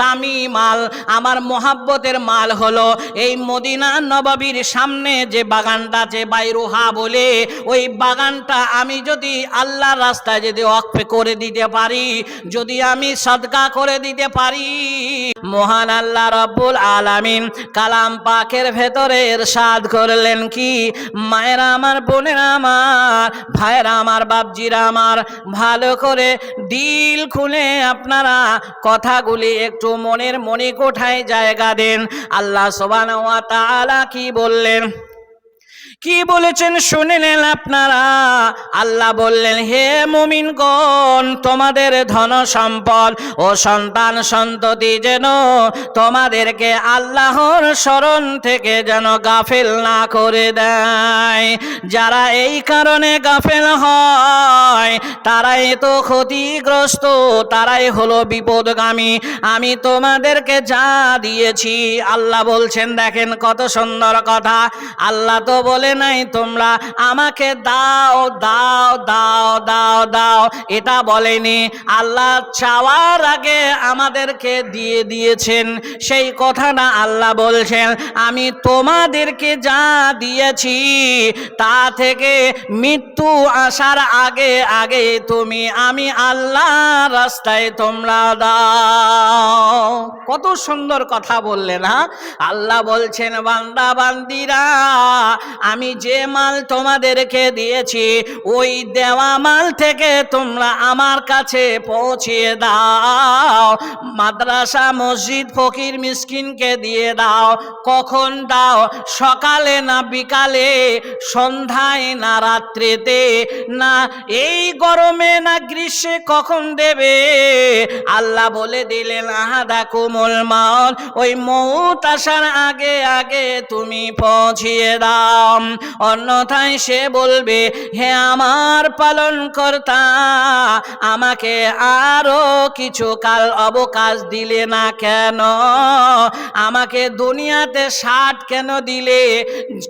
দামি মাল, আমার মোহাব্বতের মাল হলো এই মদিনা নবাবির সামনে যে বাগানটা আছে বাইরুহা বলে, ওই বাগানটা আমি যদি আল্লাহ রাস্তায় যদি অক্ষে করে দিতে পারি, যদি আমি সদকা করে দিতে পারি। মহান আল্লাহ রব্বুল আলামিন কালাম পাকের ভেতরে এরশাদ করলেন কি? মায়েরা আমার, বোনেরা আমার ভাইরা আমার, বাপজিরা আমার, ভালো করে দিল খুলে আপনারা কথাগুলি একটু মনের মনে কোঠায় জায়গা দেন। আল্লাহ সোবানা কি বললেন? কি বলেছেন শুনে নেন আপনারা? আল্লাহ বললেন, হে মুমিনগণ, তোমাদের ধন সম্পদ ও সন্তান সন্ততি যেন তোমাদেরকে আল্লাহর স্মরণ থেকে যেন গাফেল না করে দেয়। যারা এই কারণে গাফেল হয়, তারাই তো ক্ষতিগ্রস্ত, তারাই হলো বিপদগামী। আমি তোমাদেরকে যা দিয়েছি, আল্লাহ বলছেন, দেখেন কত সুন্দর কথা। আল্লাহ তো বলে নাই তোমরা, আমাকে দাও দাও দাও দাও দাও। এটা বলেনি। আল্লাহ চাওয়ার আগে আমাদেরকে দিয়ে দিয়েছেন। সেই কথাটা আল্লাহ বলছেন, আমি তোমাদেরকে যা দিয়েছি, তা থেকে মৃত্যু আসার আগে আগে তুমি, আমি আল্লাহ রাস্তায় তোমরা দাও। কত সুন্দর কথা বললেন না আল্লাহ বলছেন, বান্দা, বান্দিরা, আমি যে মাল তোমাদেরকে দিয়েছি, ওই দেওয়া মাল থেকে তোমরা আমার কাছে পৌঁছিয়ে দাও। মাদ্রাসা, মসজিদ, ফকির, মিসকিনকে দিয়ে দাও। কখন দাও? সকালে না বিকালে? সন্ধ্যায় না রাত্রিতে? না এই গরমে, না গ্রীষ্মে কখন দেবে? আল্লাহ বলে দিলেন আহাদা কুমল মাল ওই মৌত আসার আগে আগে তুমি পৌঁছিয়ে দাও। অন্যথায় সে বলবে, হে আমার পালন কর্তা আমাকে আরও কিছু কাল অবকাশ দিলে না কেন? আমাকে দুনিয়াতে ষাট কেন দিলে?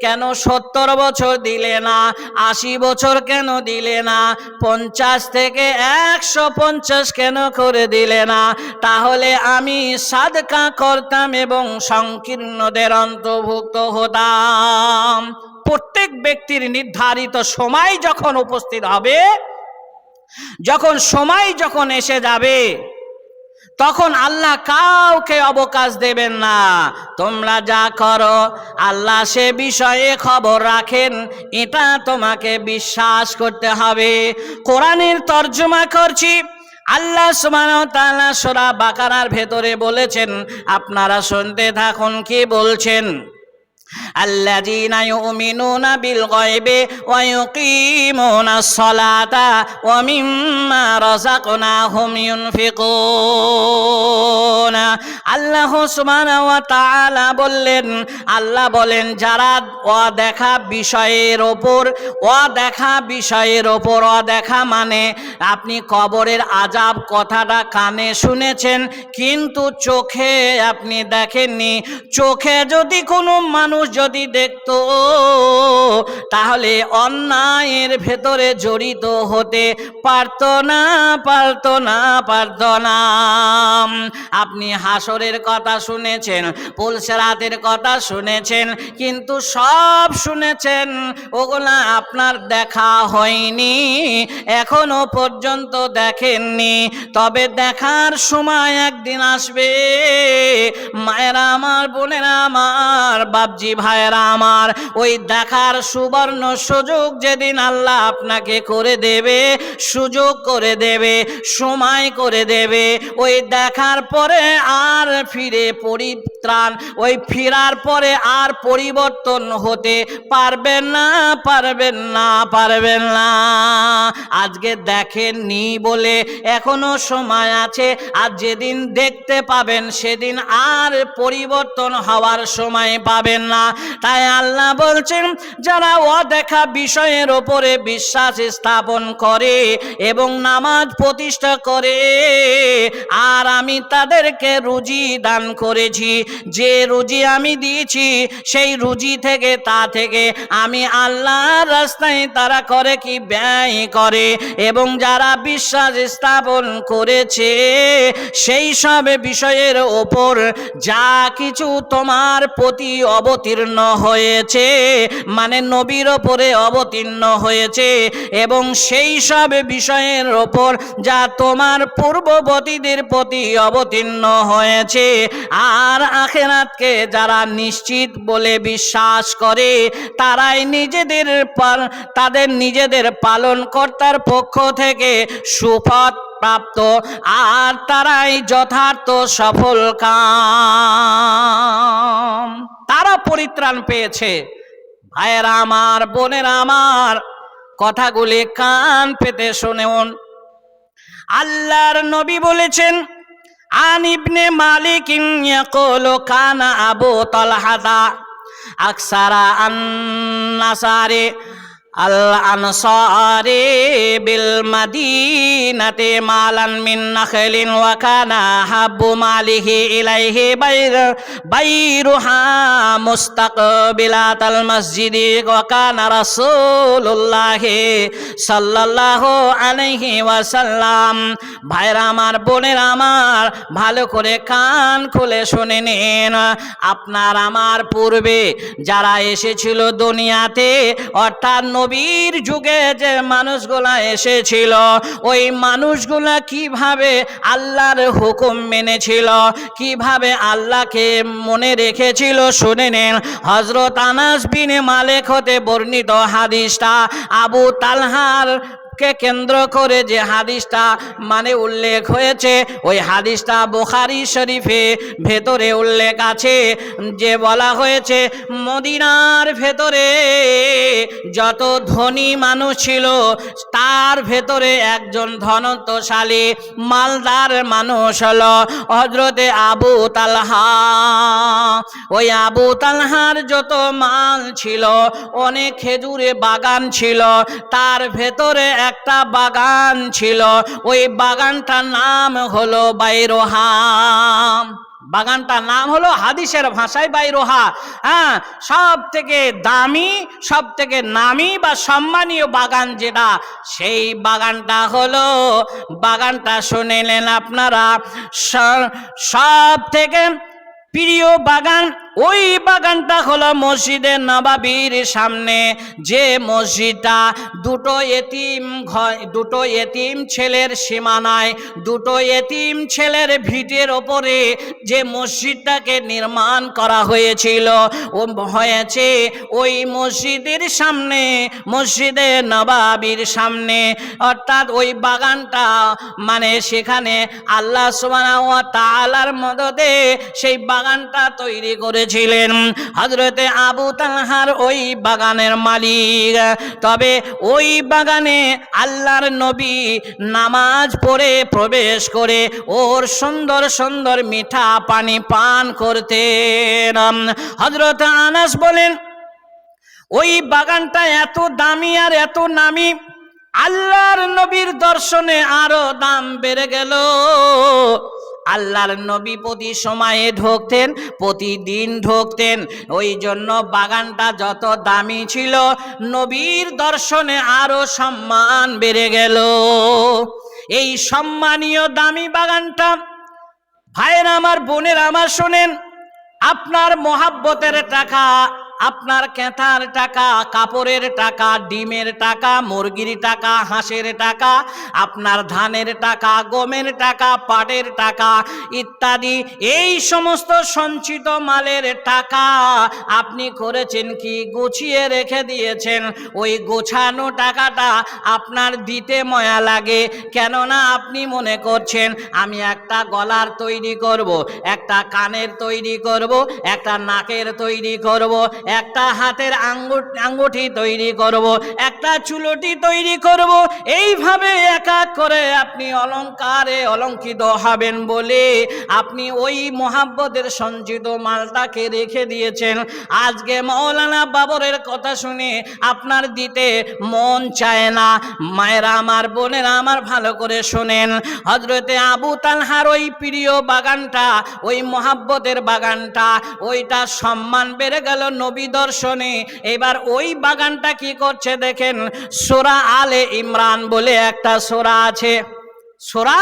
কেন সত্তর বছর দিলে না? আশি বছর কেন দিলে না? পঞ্চাশ থেকে একশো পঞ্চাশ কেন করে দিলে না? তাহলে আমি সাদকা করতাম এবং সংকীর্ণদের অন্তর্ভুক্ত হতাম। প্রত্যেক ব্যক্তির নির্ধারিত সময় যখন উপস্থিত হবে, যখন সময় যখন এসে যাবে, তখন আল্লাহ কাউকে অবকাশ দেবেন না। তোমরা যা করো, আল্লাহ সে বিষয়ে খবর রাখেন, এটা তোমাকে বিশ্বাস করতে হবে। কোরআনের তর্জমা করছি, আল্লাহ ওয়া তাআলা বাকারার ভেতরে বলেছেন, আপনারা শুনতে থাকুন কি বলছেন। الذين يؤمنون بالغيب ويقيمون الصلاة ومما رزقناهم ينفقون আল্লাহ বললেন, আল্লাহ বলেন, যারা অদেখা বিষয়ের ওপর, অদেখা বিষয়ের ওপর, অদেখা মানে আপনি কবরের আজাব কথাটা কানে শুনেছেন, কিন্তু চোখে আপনি দেখেননি। চোখে যদি কোনো মানুষ যদি দেখতো, তাহলে অন্যায়ের ভেতরে জড়িত হতে পারত না পারত না পারত না। আপনি হাসরের কথা শুনেছেন, পুলসেরাতের কথা শুনেছেন, কিন্তু সব শুনেছেন, ওগুলা আপনার দেখা হয়নি, এখনও পর্যন্ত দেখেননি। তবে দেখার সময় একদিন আসবে, মায়েরা আমার, বোনেরা আমার, বাপজি ভাইয়েরা আমার, ওই দেখার সুবর্ণ সুযোগ যেদিন আল্লাহ আপনাকে করে দেবে, সুযোগ করে দেবে, সময় করে দেবে, ওই দেখার পরে আর ফিরে পরিত্রাণ। ওই ফেরার পরে আর পরিবর্তন হতে পারবেন না পারবেন না পারবেন না। আজকে দেখেননি বলে এখনও সময় আছে। আর যেদিন দেখতে পাবেন, সেদিন আর পরিবর্তন হওয়ার সময় পাবেন না। তাই আল্লাহ বলছেন, যারা অদেখা বিষয়ের ওপরে বিশ্বাস স্থাপন করে এবং নামাজ প্রতিষ্ঠা করে, আর আমি তাদেরকে রুজি দান করেছি, যে রুজি আমি দিয়েছি, সেই রুজি থেকে তা থেকে আমি আল্লাহর রাস্তায় তারা করে কি ব্যয় করে? এবং যারা বিশ্বাস স্থাপন করেছে, সেই সব বিষয়ের ওপর যা কিছু তোমার প্রতি অবতীর্ণ হয়েছে মানে নবীর ওপরে অবতীর্ণ হয়েছে, এবং সেই সব বিষয়ের ওপর যা তোমার পূর্ববর্তীদের প্রতি অবতীর্ণ হয়েছে আর আখেরাতকে যারা নিশ্চিত বলে বিশ্বাস করে, তারাই নিজেদের তাদের নিজেদের পালনকর্তার পক্ষ থেকে সুপথ প্রাপ্ত, আর তারাই যথার্থ সফল কাম। তারা পরিত্রাণ পেয়েছে। ভাইয়েরা আমার, বোনের আমার, কথাগুলি কান পেতে শুনেন। আল্লাহর নবী বলেছেন ইবনে মালিক ইয়াকুলু কানা আবু তালহাদা আকসারা আন নাসারে আল আনসারে বিল মাদিনাতে মালান মিন নাখলিন ওয়া কানা হাব্বু মালিহি ইলাইহি বাইর, বাইরুহা মুস্তাকবিলাতাল মসজিদি, ওয়া কানা রাসূলুল্লাহ সাল্লাল্লাহু আলাইহি ওয়াসাল্লাম। ভাইরা আমার, বোনের আমার, ভালো করে কান খুলে শুনে নিন। আপনার আমার পূর্বে যারা এসেছিল দুনিয়াতে, অর্থাৎ নবীর যুগে যে মানুষগুলা এসেছিল, ওই মানুষগুলা কীভাবে আল্লাহর হুকুম মেনেছিল, কীভাবে আল্লাহকে মনে রেখেছিল শুনে নেন। হজরত আনাস বিন মালেক হতে বর্ণিত হাদিসটা আবু তালহার কে কেন্দ্র করে যে হাদিসটা মানে উল্লেখ হয়েছে, ওই হাদিসটা বোখারি শরীফে ভেতরে উল্লেখ আছে যে বলা হয়েছে, মদিনার ভেতরে যত ধনী মানুষ ছিল, তার ভেতরে একজন ধনন্তশালী মালদার মানুষ হলো হজরতে আবু তালহা। ওই আবু তালহার যত মাল ছিল, অনেক খেজুরে বাগান ছিল, তার ভেতরে একটা বাগান ছিল। ওই বাগানটার নাম হলো বাইরোহাম বাগানটার নাম হলো হাদিসের ভাষায় বাইরোহা। হ্যাঁ সব থেকে দামি সব থেকে নামি বা সম্মানীয় বাগান যেটা, সেই বাগানটা হলো, বাগানটা শুনেলেন আপনারা, স- সব থেকে প্রিয় বাগান ওই বাগানটা হলো মসজিদে নবাবির সামনে। যে মসজিদটা দুটো এতিম ঘ- দুটো এতিম ছেলের সীমানায়, দুটো এতিম ছেলের ভিটের ওপরে যে মসজিদটাকে নির্মাণ করা হয়েছিল, ও হয়েছে ওই মসজিদের সামনে মসজিদে নবাবির সামনে। অর্থাৎ ওই বাগানটা মানে সেখানে আল্লাহ সুবহানাহু ওয়া তাআলার মদদে সেই বাগানটা তৈরি করেছিলেন। হজরতে আবু তালহার ওই বাগানের মালিক। তবে ওই বাগানে আল্লাহর নবী নামাজ পড়ে প্রবেশ করে ওর সুন্দর সুন্দর মিঠা পানি পান করতেন। হজরত আনাস বলেন, ওই বাগানটা এত দামি আর এত নামি, আল্লাহর নবীর দর্শনে আরও দাম বেড়ে গেল। আল্লাহর নবী প্রতি সময়ে ঢুকতেন, প্রতিদিন ঢুকতেন। ওই জন্য বাগানটা যত দামি ছিল, নবীর দর্শনে আরও সম্মান বেড়ে গেল। এই সম্মানীয় দামি বাগানটা ভাইয়ের আমার, বোনের আমার শোনেন, আপনার মহাব্বতের টাকা আপনার কেঁথার টাকা, কাপড়ের টাকা, ডিমের টাকা, মুরগির টাকা, হাঁসের টাকা, আপনার ধানের টাকা, গমের টাকা, পাটের টাকা, ইত্যাদি, এই সমস্ত সঞ্চিত মালের টাকা আপনি করেছেন কি? গুছিয়ে রেখে দিয়েছেন। ওই গোছানো টাকাটা আপনার দিতে ময়া লাগে। কেননা আপনি মনে করছেন, আমি একটা গলার তৈরি করব, একটা কানের তৈরি করব, একটা নাকের তৈরি করব একটা হাতের আঙ্গুঠি তৈরি করব, একটা চুলটি তৈরি করব, এইভাবে এক এক করে আপনি অলঙ্কারে অলঙ্কিত হবেন বলে আপনি ওই মোহাব্বতের সঞ্চিত মালটাকে রেখে দিয়েছেন। আজকে মৌলানা বাবরের কথা শুনে আপনার দিতে মন চায় না। মায়েরা আমার, বোনেরা আমার ভালো করে শোনেন। হজরতে আবু তালহার ওই প্রিয় বাগানটা, ওই মোহাব্বতের বাগানটা, ওইটা সম্মান বেড়ে গেল নবী দর্শনে, এবার ওই বাগানটা কি করছে দেখেন, সোরা আলে ইমরান বলে একটা সোরা আছে। সোরা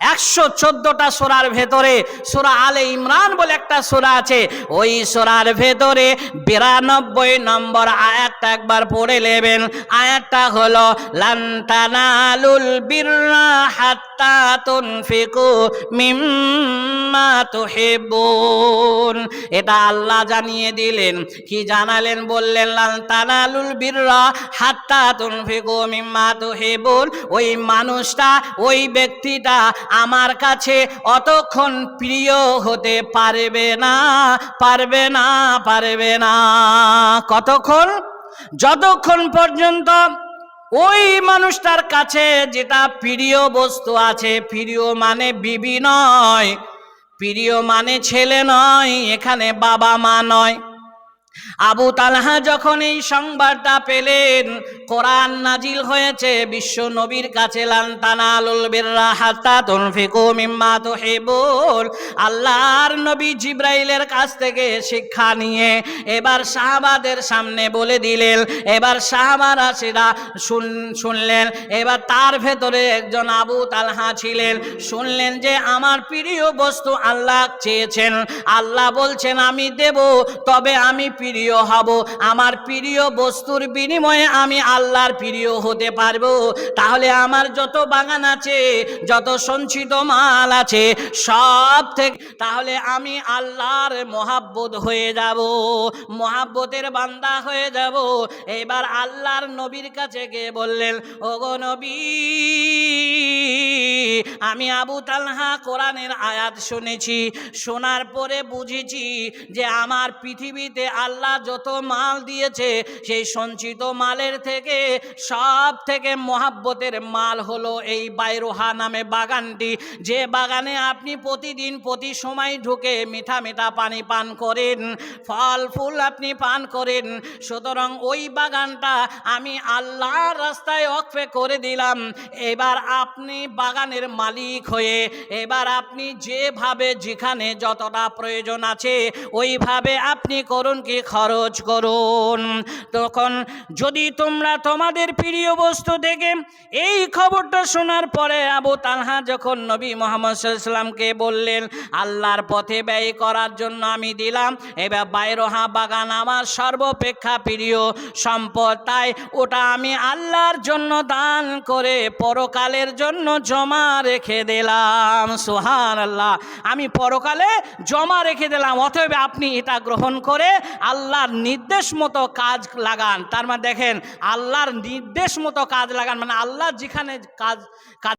একশো চোদ্দটা সোরার ভেতরে সোরা আলে ইমরান বলে একটা সোরা আছে। ওই সোরার ভেতরে বিরানব্বই নম্বর আয়াতটা একবার পড়ে নেবেন। আয়াতটা হলো লান্তানালুল বিররা হাত্তা তুনফিকু মিম্মা তুহিব্বুন। এটা আল্লাহ জানিয়ে দিলেন। কি জানালেন? বললেন লান্তানালুল বিররা হাত্তা তুনফিকু মিম্মা তুহিব্বুন। ওই মানুষটা, ওই ব্যক্তিটা আমার কাছে অতক্ষণ প্রিয় হতে পারবে না পারবে না পারবে না। কতক্ষণ? যতক্ষণ পর্যন্ত ওই মানুষটার কাছে যেটা প্রিয় বস্তু আছে, প্রিয় মানে বিবি নয়, প্রিয় মানে ছেলে নয়, এখানে বাবা মা নয় আবু তালহা যখন এই সংবাদটা পেলেন, কোরআন নাজিল হয়েছে, বিশ্ব নবীর কাছে আল্লাহর নবী জিব্রাইলের কাছ থেকে শিক্ষা নিয়ে এবার সাহাবাদের সামনে বলে দিলেন, এবার সাহাবারা সেটা শুন, শুনলেন, এবার তার ভেতরে একজন আবু তালহা ছিলেন, শুনলেন যে আমার প্রিয় বস্তু আল্লাহ চেয়েছেন। আল্লাহ বলছেন, আমি দেব, তবে আমি প্রিয় হব, আমার প্রিয় বস্তুর বিনিময়ে আমি আল্লাহর প্রিয় হতে পারব। তাহলে আমার যত বাগান আছে, যত সঞ্চিত মাল আছে, সব থেকে, তাহলে আমি আল্লাহর মহাব্বত হয়ে যাব, মহাব্বতের বান্দা হয়ে যাব। এবার আল্লাহর নবীর কাছে গিয়ে বললেন, ওগো নবী, আমি আবু তালহা কোরআনের আয়াত শুনেছি, শোনার পরে বুঝেছি যে আমার পৃথিবীতে আল্লাহ যত মাল দিয়েছে, সেই সঞ্চিত মালের থেকে সব থেকে মহাব্বতের মাল হলো এই বাইরোহা নামে বাগানটি। যে বাগানে আপনি প্রতিদিন প্রতি সময় ঢুকে মিঠা মিঠা পানি পান করেন, ফল ফুল আপনি পান করেন, সুতরাং ওই বাগানটা আমি আল্লাহর রাস্তায় অক্ষে করে দিলাম। এবার আপনি বাগানের মালিক হয়ে, এবার আপনি যেভাবে যেখানে যতটা প্রয়োজন আছে, ওইভাবে আপনি করুন কি খরচ করুন। তখন যদি তোমরা তোমাদের প্রিয় বস্তু থেকে এই খবরটা শোনার পরে আবু তালহা যখন নবী মোহাম্মদ সাল্লামকে বললেন, আল্লাহর পথে ব্যয় করার জন্য আমি দিলাম, এবার বাইরোহা বাগান আমার সর্বপেক্ষা প্রিয় সম্পদ, তাই ওটা আমি আল্লাহর জন্য দান করে পরকালের জন্য জমা রেখে দিলাম। সোহান আল্লাহ আমি পরকালে জমা রেখে দিলাম, অতএব আপনি এটা গ্রহণ করে আল্লাহর নির্দেশ মতো কাজ লাগান। তার মানে দেখেন, আল্লাহর নির্দেশ মতো কাজ লাগান। মানে আল্লাহ যেখানে কাজ কাজ